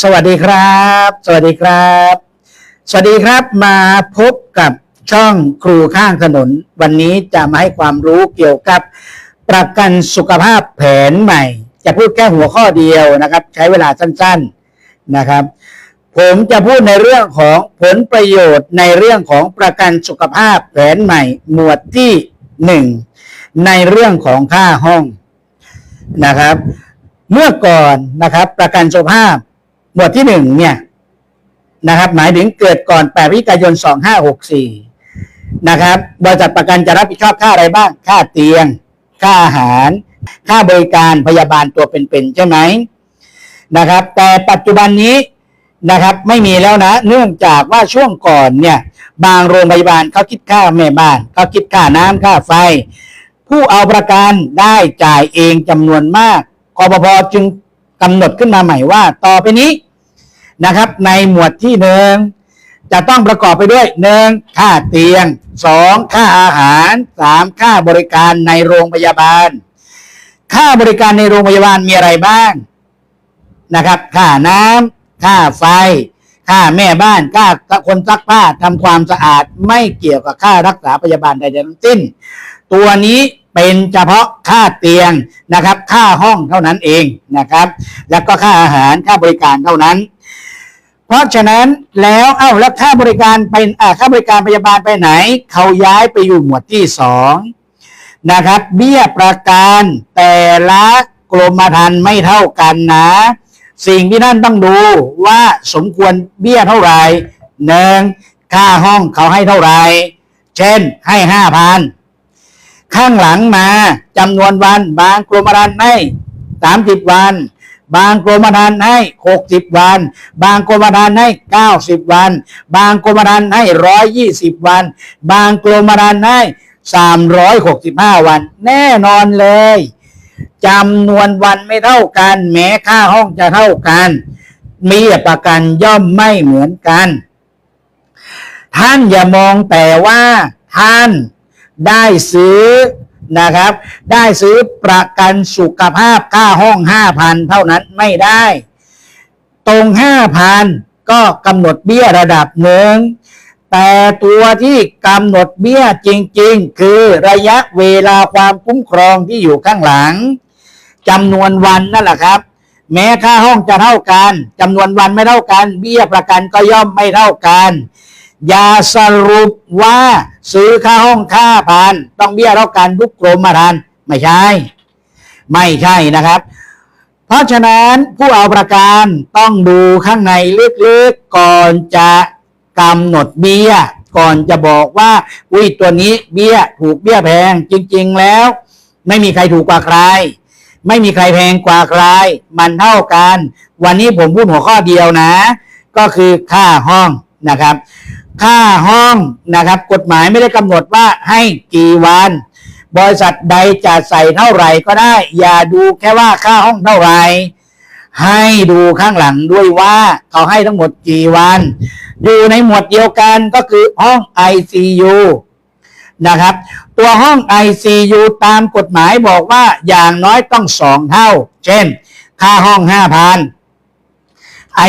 สวัสดีครับ สวัสดีครับ สวัสดีครับมาพบกับช่องครูข้างถนน วันนี้จะมาให้ความรู้เกี่ยวกับ ประกันสุขภาพแผนใหม่ จะพูดแค่หัวข้อเดียวนะครับ ใช้เวลาสั้นๆนะครับ ผมจะพูดในเรื่องของผลประโยชน์ในเรื่องของประกันสุขภาพแผนใหม่ หมวดที่หนึ่งในเรื่องของค่าห้องนะครับ เมื่อก่อนนะครับ ประกันสุขภาพ หมวดที่หนึ่งเนี่ยนะครับ หมายถึงเกิดก่อน8พฤศจิกายน2564นะครับบริษัทประกันจะรับผิดชอบค่าอะไรบ้าง ค่าเตียง ค่าอาหาร ค่าบริการพยาบาลตัวเป็นๆใช่ไหมนะครับ แต่ปัจจุบันนี้นะครับ ไม่มีแล้วนะ เนื่องจากว่าช่วงก่อนเนี่ย บางโรงพยาบาลเขาคิดค่าแม่บ้านเขาคิดค่าน้ำค่าไฟ ผู้เอาประกันได้จ่ายเองจำนวนมากกปพจึงกำหนดขึ้นมาใหม่ว่า ต่อไปนี้ นะครับ ในหมวดที่หนึ่งจะต้องประกอบไปด้วยหนึ่งค่าเตียงสองค่าอาหารสามค่าบริการในโรงพยาบาล ค่าบริการในโรงพยาบาลมีอะไรบ้างนะครับ ค่าน้ำค่าไฟ ค่าแม่บ้าน ค่าคนซักผ้าทำความสะอาดไม่เกี่ยวกับค่ารักษาพยาบาลใดๆทั้งสิ้น ตัวนี้เป็นเฉพาะค่าเตียงนะครับ ค่าห้องเท่านั้นเองนะครับ แล้วก็ค่าอาหารค่าบริการเท่านั้น ราะฉะนั้นแล้วเอ้าแล้วค่าบริการไปอ่าค่าบริการพยาบาลไปไหน เขาย้ายไปอยู่หมวดที่สองนะครับ เบี้ยประกันแต่ละกรมธรรม์ไม่เท่ากันนะ สิ่งที่ท่านต้องดูว่าสมควรเบี้ยเท่าไหร่หนึ่งค่าห้องเขาให้เท่าไหร่เช่นให้ห้าพันข้างหลังมาจำนวนวันบางกรมธรรม์ให้สามสิบวัน บางกรมธรรม์ให้หกสิบวัน บางกรมธรรม์ให้เก้าสิบวัน บางกรมธรรม์ให้ร้อยยี่สิบวัน บางกรมธรรม์ให้สามร้อยหกสิบห้าวัน แน่นอนเลยจำนวนวันไม่เท่ากัน แม้ค่าห้องจะเท่ากัน มีประกันย่อมไม่เหมือนกัน ท่านอย่ามองแต่ว่าท่านได้ซื้อ นะครับ ได้ซื้อประกันสุขภาพค่าห้องห้าพันเท่านั้นไม่ได้ ตรงห้าพันก็กำหนดเบี้ยระดับหนึ่งแต่ตัวที่กำหนดเบี้ยจริง ๆ คือระยะเวลาความคุ้มครองที่อยู่ข้างหลังจำนวนวันนั่นแหละครับ แม้ค่าห้องจะเท่ากันจำนวนวันไม่เท่ากัน เบี้ยประกันก็ย่อมไม่เท่ากัน อย่าสรุปว่าซื้อค่าห้องค่าพันต้องเบี้ยเท่ากันทุกกรมธรรม์ไม่ใช่ ไม่ใช่นะครับ เพราะฉะนั้นผู้เอาประกันต้องดูข้างในลึกๆก่อนจะกำหนดเบี้ย ก่อนจะบอกว่า อุ้ยตัวนี้เบี้ยถูกเบี้ยแพงจริง ๆ แล้ว ไม่มีใครถูกกว่าใคร ไม่มีใครแพงกว่าใคร มันเท่ากัน วันนี้ผมพูดหัวข้อเดียวนะ ก็คือค่าห้อง นะครับ ค่าห้องนะครับ กฎหมายไม่ได้กำหนดว่าให้กี่วัน บริษัทใดจะใส่เท่าไหร่ก็ได้ อย่าดูแค่ว่าค่าห้องเท่าไหร่ให้ดูข้างหลังด้วยว่าเขาให้ทั้งหมดกี่วัน อยู่ในหมวดเดียวกันก็คือห้อง ICU นะครับ ตัวห้อง ICU ตามกฎหมายบอกว่าอย่างน้อยต้องสองเท่า เช่น ค่าห้องห้าพัน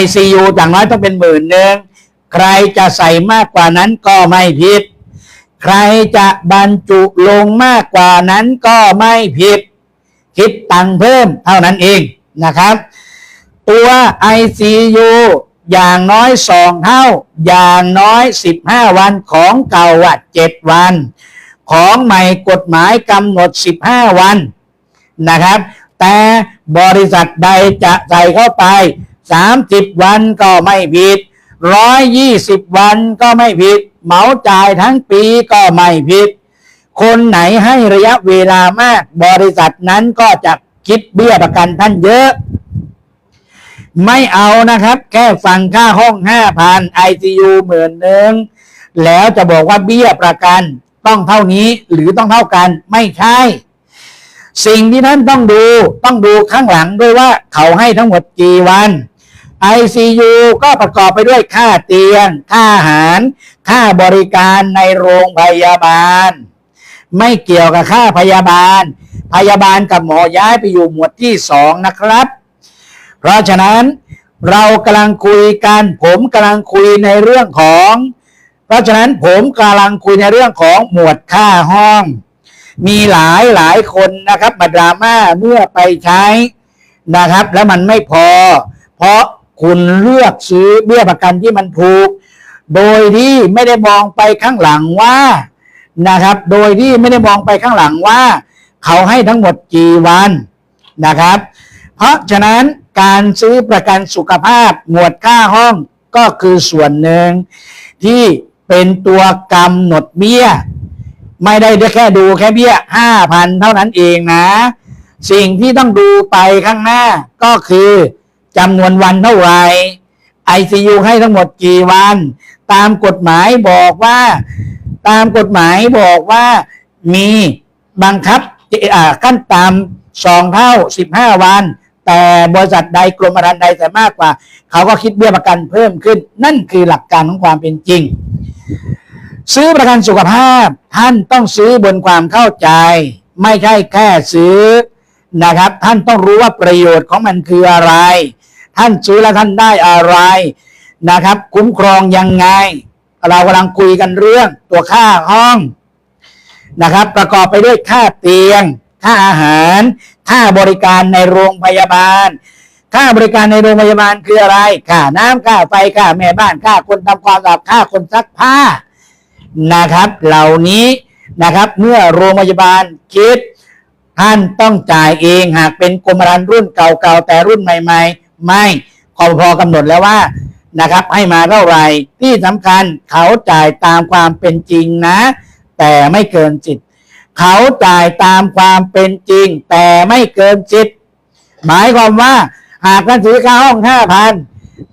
ICU อย่างน้อยต้องเป็นหมื่นหนึ่ง ใครจะใส่มากกว่านั้นก็ไม่ผิด ใครจะบรรจุลงมากกว่านั้นก็ไม่ผิด คิดตังเพิ่มเท่านั้นเองนะครับ ตัว ICU อย่างน้อยสองเท่า อย่างน้อย 15 วันของเก่าอะ7วัน ของใหม่กฎหมายกำหนด 15 วันนะครับ แต่บริษัทใดจะใส่เข้าไป 30 วันก็ไม่ผิด 120วันก็ไม่ผิด เหมาจ่ายทั้งปีก็ไม่ผิด คนไหนให้ระยะเวลามาก บริษัทนั้นก็จะคิดเบี้ยประกันท่านเยอะ ไม่เอานะครับ แค่ฟังค่าห้องห้าพันไอซียูหมื่นหนึ่งแล้วจะบอกว่าเบี้ยประกันต้องเท่านี้หรือต้องเท่ากันไม่ใช่ สิ่งที่ท่านต้องดูต้องดูข้างหลังด้วยว่าเขาให้ทั้งหมดกี่วัน ICU ก็ประกอบไปด้วยค่าเตียง ค่าอาหาร ค่าบริการในโรงพยาบาล ไม่เกี่ยวกับค่าพยาบาล พยาบาลกับหมอย้ายไปอยู่หมวดที่สองนะครับ เพราะฉะนั้นเรากำลังคุยกัน ผมกำลังคุยในเรื่องของ เพราะฉะนั้นผมกำลังคุยในเรื่องของหมวดค่าห้อง มีหลายหลายคนนะครับมาดราม่าเมื่อไปใช้นะครับ แล้วมันไม่พอ เพราะ คุณเลือกซื้อเบี้ยประกันที่มันถูก โดยที่ไม่ได้มองไปข้างหลังว่านะครับ โดยที่ไม่ได้มองไปข้างหลังว่า เขาให้ทั้งหมดกี่วันนะครับ เพราะฉะนั้นการซื้อประกันสุขภาพหมวดค่าห้องก็คือส่วนหนึ่งที่เป็นตัวกำหนดเบี้ย ไม่ได้แค่ดูแค่เบี้ยห้าพันเท่านั้นเองนะ สิ่งที่ต้องดูไปข้างหน้าก็คือ จำนวนวันเท่าไหร่ ICU ให้ทั้งหมดกี่วัน ตามกฎหมายบอกว่า ตามกฎหมายบอกว่ามีบังคับขั้นต่ำสองเท่าสิบห้าวัน แต่บริษัทใดกรมธรรม์ใดแต่มากกว่า เขาก็คิดเบี้ยประกันเพิ่มขึ้น นั่นคือหลักการของความเป็นจริง ซื้อประกันสุขภาพท่านต้องซื้อบนความเข้าใจ ไม่ใช่แค่ซื้อนะครับ ท่านต้องรู้ว่าประโยชน์ของมันคืออะไร ท่านซื้อแล้วท่านได้อะไรนะครับ คุ้มครองยังไง เรากำลังคุยกันเรื่องตัวค่าห้องนะครับ ประกอบไปด้วยค่าเตียง ค่าอาหาร ค่าบริการในโรงพยาบาล ค่าบริการในโรงพยาบาลคืออะไร ค่าน้ำค่าไฟ ค่าแม่บ้าน ค่าคนทำความสะอาด ค่าคนซักผ้านะครับ เหล่านี้นะครับ เมื่อโรงพยาบาลคิดท่านต้องจ่ายเอง หากเป็นกรมธรรม์รุ่นเก่าๆแต่รุ่นใหม่ ๆ ไม่คอพอกำหนดแล้วว่านะครับ ให้มาเท่าไหร่ที่สำคัญเขาจ่ายตามความเป็นจริงนะ แต่ไม่เกินจิตเขาจ่ายตามความเป็นจริง แต่ไม่เกินจิตหมายความว่าหากท่านซื้อค่าห้องห้าพัน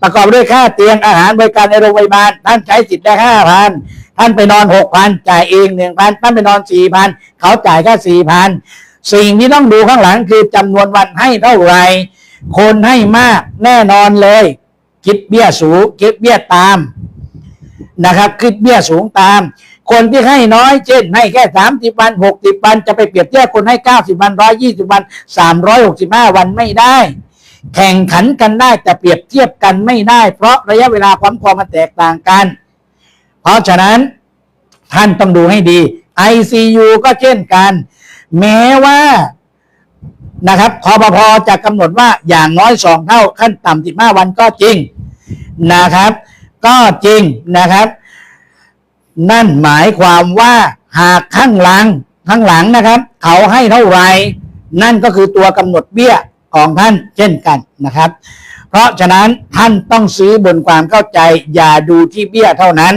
ประกอบด้วยค่าเตียงอาหารบริการในโรงพยาบาลท่านใช้สิทธิ์ได้ห้าพันท่านไปนอนหกพันจ่ายเองหนึ่งพันท่านไปนอนสี่พันเขาจ่ายแค่สี่พันสิ่งที่ต้องดูข้างหลังคือจำนวนวันให้เท่าไหร่ คนให้มากแน่นอนเลยคิดเบี้ยสูงคิดเบี้ยตามนะครับคิดเบี้ยสูงตาม คนที่ให้น้อยเช่นให้แค่สามสิบวันหกสิบวันจะไปเปรียบเทียบคนให้เก้าสิบวันร้อยยี่สิบวันสามร้อยหกสิบห้าวันไม่ได้ แข่งขันกันได้แต่เปรียบเทียบกันไม่ได้ เพราะระยะเวลาความพอมันแตกต่างกัน เพราะฉะนั้นท่านต้องดูให้ดี ICU ก็เช่นกัน แม้ว่า นะครับคอปพอจะกำหนดว่าอย่างน้อยสองเท่าขั้นต่ำสิบห้าวันก็จริงนะครับ ก็จริงนะครับ นั่นหมายความว่าหากข้างหลังข้างหลังนะครับ เขาให้เท่าไรนั่นก็คือตัวกำหนดเบี้ยของท่านเช่นกันนะครับ เพราะฉะนั้นท่านต้องซื้อบนความเข้าใจอย่าดูที่เบี้ยเท่านั้น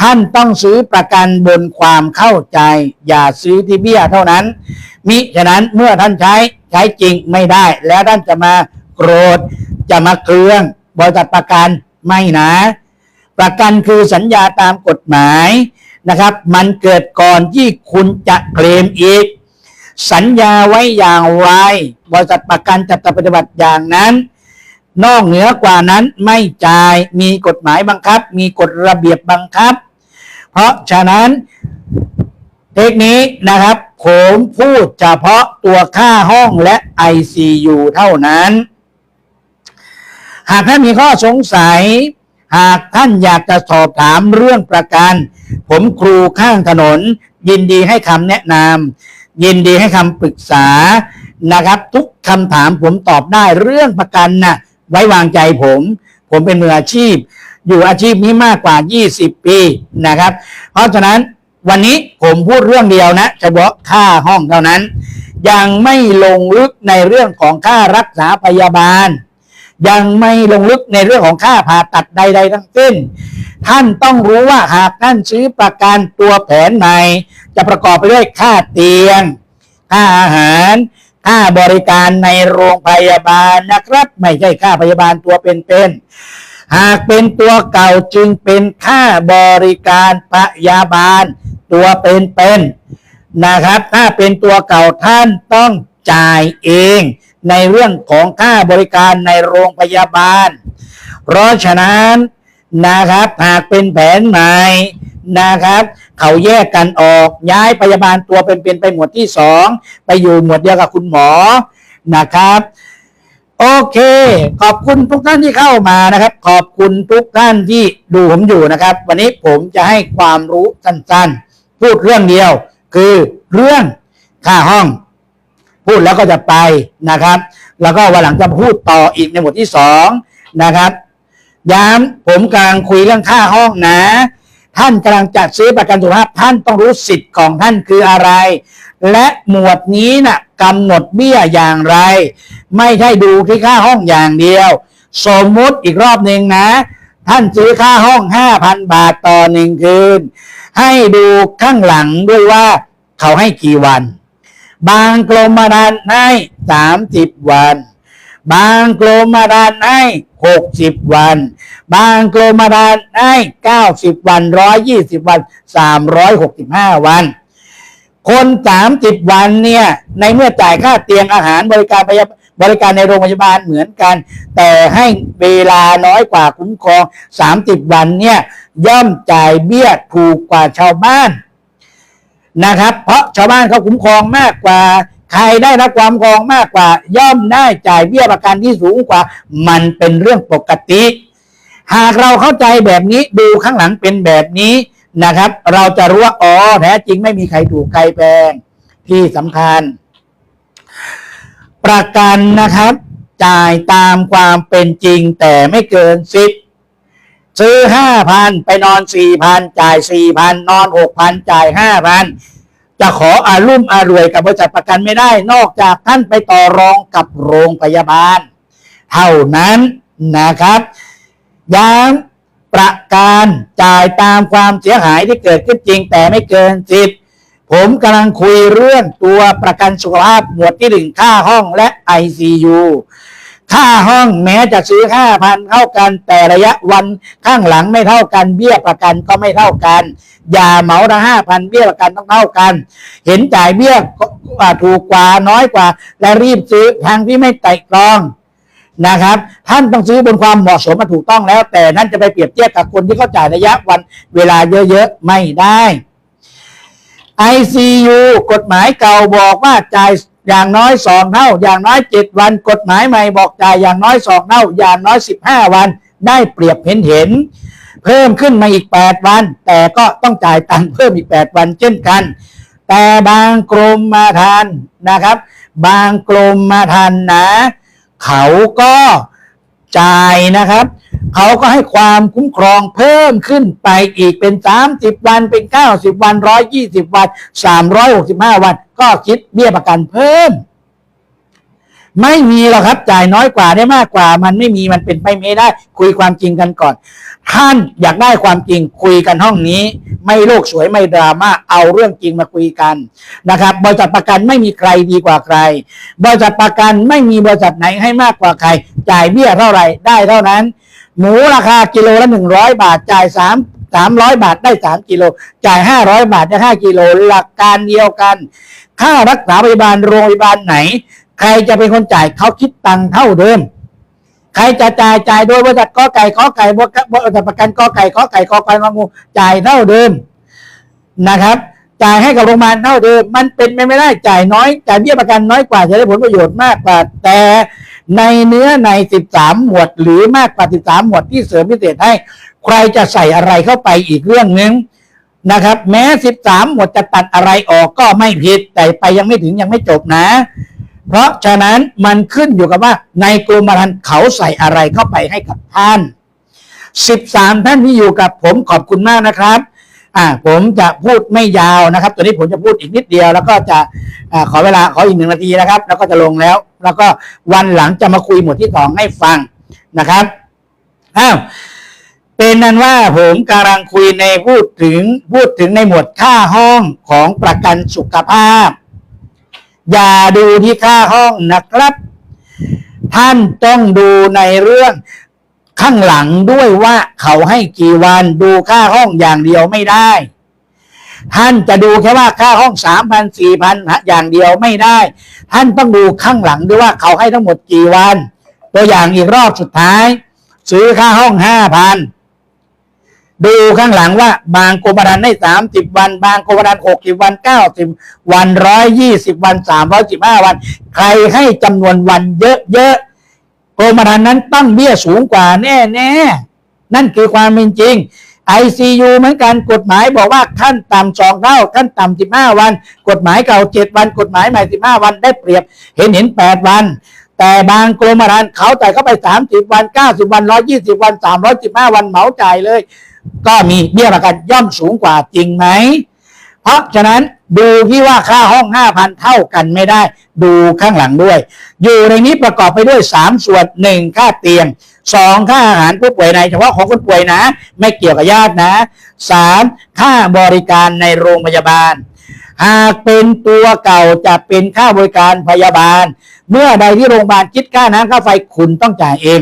ท่านต้องซื้อประกันบนความเข้าใจ อย่าซื้อที่เบี้ยเท่านั้น มิฉะนั้นเมื่อท่านใช้ใช้จริงไม่ได้ แล้วท่านจะมาโกรธ จะมาเคือง บริษัทประกันไม่นะ ประกันคือสัญญาตามกฎหมายนะครับ มันเกิดก่อนที่คุณจะเคลมอีก สัญญาไว้อย่างไรบริษัทประกันจะปฏิบัติอย่างนั้นนอกเหนือกว่านั้นไม่จ่ายมีกฎหมายบังคับ มีกฎระเบียบบังคับ เพราะฉะนั้นเทคนิคนะครับ ผมพูดเฉพาะตัวค่าห้องและ ICU เท่านั้น หากท่านมีข้อสงสัย หากท่านอยากจะสอบถามเรื่องประกัน ผมครูข้างถนน ยินดีให้คำแนะนำยินดีให้คำปรึกษานะครับ ทุกคำถามผมตอบได้เรื่องประกันนะ่ะไว้วางใจผม ผมเป็นมืออาชีพ อยู่อาชีพนี้มากกว่า 20 ปีนะครับ เพราะฉะนั้นวันนี้ผมพูดเรื่องเดียวนะเฉพาะค่าห้องเท่านั้น ยังไม่ลงลึกในเรื่องของค่ารักษาพยาบาล ยังไม่ลงลึกในเรื่องของค่าผ่าตัดใด ๆ ทั้งสิ้น ท่านต้องรู้ว่าหากท่านซื้อประกันตัวแผนใหม่ จะประกอบไปด้วยค่าเตียง ค่าอาหารค่าบริการในโรงพยาบาลนะครับ ไม่ใช่ค่าพยาบาลตัวเป็นๆ หากเป็นตัวเก่าจึงเป็นค่าบริการพยาบาล ตัวเป็นๆนะครับ ถ้าเป็นตัวเก่าท่านต้องจ่ายเองในเรื่องของค่าบริการในโรงพยาบาล เพราะฉะนั้นนะครับ หากเป็นแผนใหม่นะครับ เขาแยกกันออกย้ายพยาบาลตัวเป็นๆไปหมวดที่สองไปอยู่หมวดเดียวกับคุณหมอนะครับ โอเค ขอบคุณทุกท่านที่เข้ามานะครับ ขอบคุณทุกท่านที่ดูผมอยู่นะครับ วันนี้ผมจะให้ความรู้สั้นๆ พูดเรื่องเดียว คือเรื่องค่าห้อง พูดแล้วก็จะไปนะครับ แล้วก็วันหลังจะพูดต่ออีกในบทที่สองนะครับย้ำผมกำลังคุยเรื่องค่าห้องนะ ท่านกำลังจัดซื้อประกันสุขภาพท่านต้องรู้สิทธิ์ของท่านคืออะไร และหมวดนี้นะ่ะ กำหนดเบี้ยอย่างไร ไม่ใช่ดูที่ค่าห้องอย่างเดียว สมมุติอีกรอบหนึ่งนะ ท่านซื้อค่าห้อง5,000บาทต่อหนึ่งคืน ให้ดูข้างหลังด้วยว่าเขาให้กี่วัน บางกรมธรรม์ให้30วัน บางกรมธรรม์ให้60วัน บางกรมธรรม์ให้90วัน120วัน365วัน คน30วันเนี่ย ในเมื่อจ่ายค่าเตียงอาหารบริการพยาบริการในโรงพยาบาลเหมือนกัน แต่ให้เวลาน้อยกว่าคุ้มครอง30วันเนี่ย ย่อมจ่ายเบี้ยถูกกว่าชาวบ้านนะครับ เพราะชาวบ้านเขาคุ้มครองมากกว่า ใครได้รับความคุ้มครองมากกว่า ย่อมได้จ่ายเบี้ยประกันที่สูงกว่า มันเป็นเรื่องปกติ หากเราเข้าใจแบบนี้ดูข้างหลังเป็นแบบนี้ นะครับ เราจะรู้ว่าอ๋อแท้จริงไม่มีใครถูกใครแพงที่สำคัญ ประกันนะครับ จ่ายตามความเป็นจริงแต่ไม่เกินสิบซื้อห้าพันไปนอนสี่พันจ่ายสี่พันนอนหกพันจ่ายห้าพันจะขออารุ่มอารวยกับบริษัทประกันไม่ได้ นอกจากท่านไปต่อรองกับโรงพยาบาล เท่านั้นนะครับย้ำ ประกันจ่ายตามความเสียหายที่เกิดขึ้นจริง แต่ไม่เกินสิบผมกำลังคุยเรื่องตัวประกันสุขภาพหมวดที่หนึ่งค่าห้องและ ICU ค่าห้องแม้จะซื้อห้าพันเท่ากัน แต่ระยะวันข้างหลังไม่เท่ากัน เบี้ยประกันก็ไม่เท่ากัน อย่าเหมาละห้าพันเบี้ยประกันต้องเท่ากัน เห็นจ่ายเบี้ยก็ถูกกว่าน้อยกว่า และรีบซื้อทางที่ไม่ไต่ตรอง นะครับ ท่านต้องซื้อบนความเหมาะสมมาถูกต้องแล้ว แต่ท่นจะไปเปรียบเทียบกับคนที่เขาจ่ายระยะวันเวลาเยอะๆ ไม่ได้ ICU กฎหมายเก่าบอกว่าจ่ายอย่างน้อยสองเท่า อย่างน้อยเจ็ดวัน กฎหมายใหม่บอกจ่ายอย่างน้อยสองเท่า อย่างน้อยสิบห้าวัน ได้เปรียบเห็นเห็น เพิ่มขึ้นมาอีกแปดวัน แต่ก็ต้องจ่ายตังค์เพิ่มอีกแปดวันเช่นกัน แต่บางกรมมาทานนะครับ บางกรมมาทานนะ เขาก็จ่ายนะครับ เขาก็ให้ความคุ้มครองเพิ่มขึ้นไปอีกเป็น 30 วันเป็น 90 วัน 120 วัน 365 วัน ก็คิดเบี้ยประกันเพิ่ม ไม่มีหรอกครับ จ่ายน้อยกว่าได้มากกว่า มันไม่มีมันเป็นไปไม่ได้ คุยความจริงกันก่อน ท่านอยากได้ความจริงคุยกันห้องนี้ ไม่โลกสวยไม่ดราม่าเอาเรื่องจริงมาคุยกันนะครับ บริษัทประกันไม่มีใครดีกว่าใคร บริษัทประกันไม่มีบริษัทไหนให้มากกว่าใคร จ่ายเบี้ยเท่าไหร่ได้เท่านั้น หมูราคากิโลละหนึ่งร้อยบาทจ่ายสามสามร้อยบาทได้สามกิโล จ่ายห้าร้อยบาทได้ห้ากิโล หลักการเดียวกัน ค่ารักษาพยาบาลโรงพยาบาลไหน ใครจะเป็นคนจ่ายเขาคิดตังค์เท่าเดิม ใครจะจ่ายจ่ายโดยบริษัทกอไก่ขอไก่บริษัทประกันกอไก่ขอไก่ขอไก่งองูจ่ายเท่าเดิมนะครับ จ่ายให้กับโรงพยาบาลเท่าเดิม มันเป็นไปไม่ได้จ่ายน้อยจ่ายเบี้ยประกันน้อยกว่าจะได้ผลประโยชน์มากกว่า แต่ในเนื้อใน 13 หมวดหรือมากกว่า 13 หมวดที่เสริมพิเศษให้ ใครจะใส่อะไรเข้าไปอีกเรื่องหนึ่งนะครับ แม้ 13 หมวดจะตัดอะไรออกก็ไม่ผิดแต่ไปยังไม่ถึงยังไม่จบนะ เพราะฉะนั้นมันขึ้นอยู่กับว่า ในกรมธรรม์เขาใส่อะไรเข้าไปให้กับท่าน 13 ท่านที่อยู่กับผมขอบคุณมากนะครับ อ่าผมจะพูดไม่ยาวนะครับ ตัวนี้ผมจะพูดอีกนิดเดียว แล้วก็จะอาขอเวลาขออีกหนึ่งนาทีนะครับ แล้วก็จะลงแล้ว แล้วก็วันหลังจะมาคุยหมวดที่สองให้ฟังนะครับอ้าวเป็นนั้นว่าผมกำลังคุยในพูดถึงพูดถึงในหมวดค่าห้องของประกันสุขภาพ อย่าดูที่ค่าห้องนะครับ ท่านต้องดูในเรื่องข้างหลังด้วยว่าเขาให้กี่วันดูค่าห้องอย่างเดียวไม่ได้ ท่านจะดูแค่ว่าค่าห้องสามพันสี่พันอย่างเดียวไม่ได้ ท่านต้องดูข้างหลังด้วยว่าเขาให้ทั้งหมดกี่วัน ตัวอย่างอีกรอบสุดท้าย ซื้อค่าห้องห้าพัน ดูข้างหลังว่า บางกรมธรรม์ให้สามสิบวัน บางกรมธรรม์หกสิบวันเก้าสิบวันร้อยยี่สิบวันสามร้อยสิบห้าวัน ใครให้จำนวนวันเยอะกรมธรรม์นั้นตั้งเบี้ยสูงกว่าแน่แน่ๆนั่นคือความเป็นจริง ICU เหมือนกันกฎหมายบอกว่าขั้นต่ำสองเท่าขั้นต่ำสิบห้าวัน กฎหมายเก่าเจ็ดวัน กฎหมายใหม่สิบห้าวันได้เปรียบ เห็นเห็นแปดวัน แต่บางกรมธรรม์เขาจ่ายเข้าไปสามสิบวันเก้าสิบวันร้อยี่สิบวันสามร้อยสิบห้าวันเหมาจ่ายเลย ก็มีเบี้ยประกันย่อมสูงกว่าจริงไหม เพราะฉะนั้นดูที่ว่าค่าห้องห้าพันเท่ากันไม่ได้ ดูข้างหลังด้วย อยู่ในนี้ประกอบไปด้วยสามส่วนหนึ่งค่าเตียงสองค่าอาหารผู้ป่วยในเฉพาะของคนป่วยนะ ไม่เกี่ยวกับญาตินะสามค่าบริการในโรงพยาบาล หากเป็นตัวเก่าจะเป็นค่าบริการพยาบาล เมื่อใดที่โรงพยาบาลคิดค่าน้ำค่าไฟคุณต้องจ่ายเอง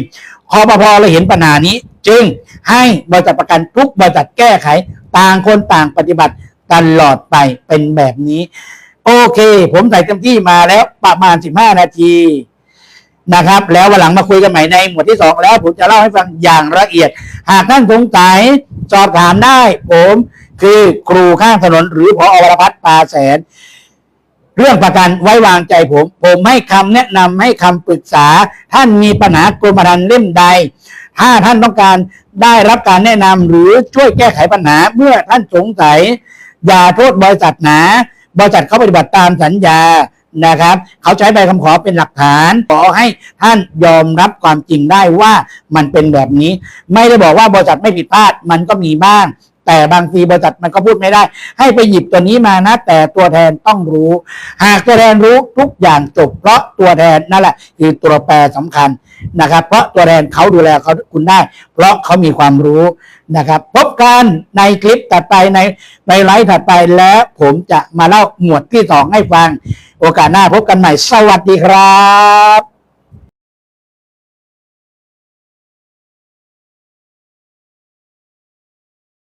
คอปพเราเห็นปัญหานี้ จึงให้บริษัทประกันทุกบริษัทแก้ไข ต่างคนต่างปฏิบัติตลอดไปเป็นแบบนี้ โอเค ผมใส่เต็มที่มาแล้วประมาณ 15 นาทีนะครับ แล้ววันหลังมาคุยกันใหม่ในหมวดที่ 2 แล้วผมจะเล่าให้ฟังอย่างละเอียด หากท่านสงสัยสอบถามได้ ผมคือครูข้างถนนหรือพออวรพัฒน์ปาแสน เรื่องประกันไว้วางใจผม ผมให้คำแนะนำให้คำปรึกษา ท่านมีปัญหากรมธรรม์เล่มใด ถ้าท่านต้องการได้รับการแนะนำหรือช่วยแก้ไขปัญหาเมื่อท่านสงสัย อย่าโทษบริษัทนะบริษัทเขาปฏิบัติตามสัญญานะครับ เขาใช้ใบคำขอเป็นหลักฐาน ขอให้ท่านยอมรับความจริงได้ว่ามันเป็นแบบนี้ ไม่ได้บอกว่าบริษัทไม่ผิดพลาดมันก็มีบ้าง แต่บางทีบริษัทมันก็พูดไม่ได้ ให้ไปหยิบตัวนี้มานะ แต่ตัวแทนต้องรู้ หากตัวแทนรู้ทุกอย่างจบเพราะตัวแทนนั่นแหละคือตัวแปรสำคัญนะครับ เพราะตัวแทนเขาดูแลเขาคุณได้ เพราะเขามีความรู้นะครับพบกันในคลิปถัดไปในในไลฟ์ถัดไปแล้วผมจะมาเล่าหมวดที่สองให้ฟัง โอกาสหน้าพบกันใหม่ สวัสดีครับ